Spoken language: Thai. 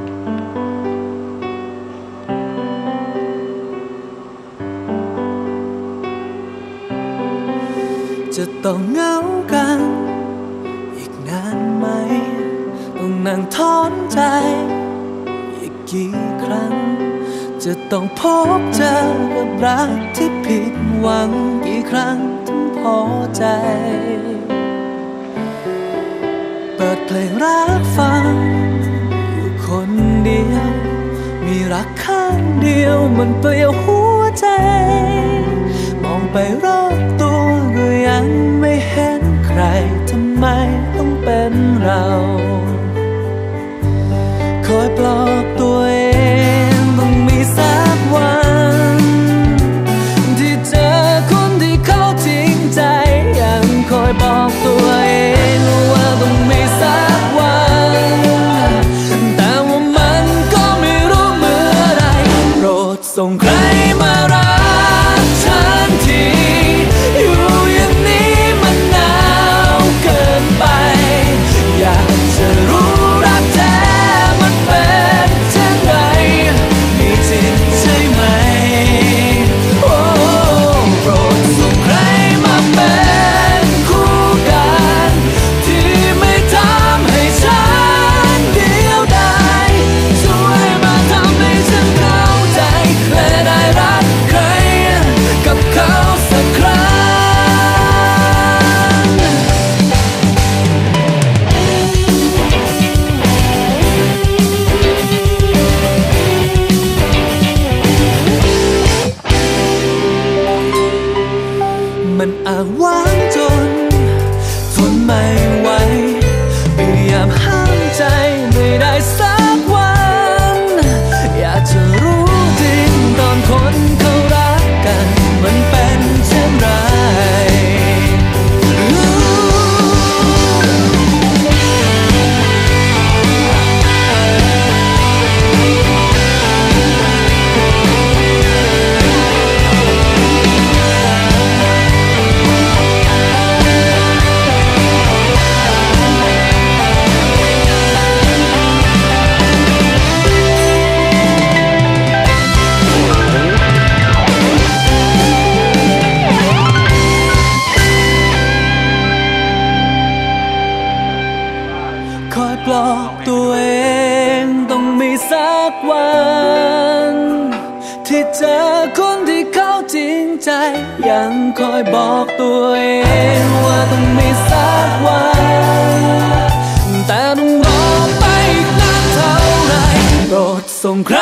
จะต้องเหงากัน อีกนานไหม ต้องนั่งทอนใจ อีกกี่ครั้ง จะต้องพบเจอกับรักที่ผิดหวังกี่ครั้งถึงพอใจ เปิดเพลงรักฟัง รักข้างเดียวมันเปลี่ยวหัวใจ มองไปรอบตัวก็ยังไม่เห็นใครทำไมต้องเป็นเรา คอยปลอบ มันอ้างว้างจนทนไม่ คอยปลอบตัวเองต้องมีสักวัน ที่เจอคนที่เขาจริงใจ ยังคอยบอกตัวเองว่าต้องมีสักวันแต่ต้องรอไปอีกนานเท่าไรโปรดส่งใคร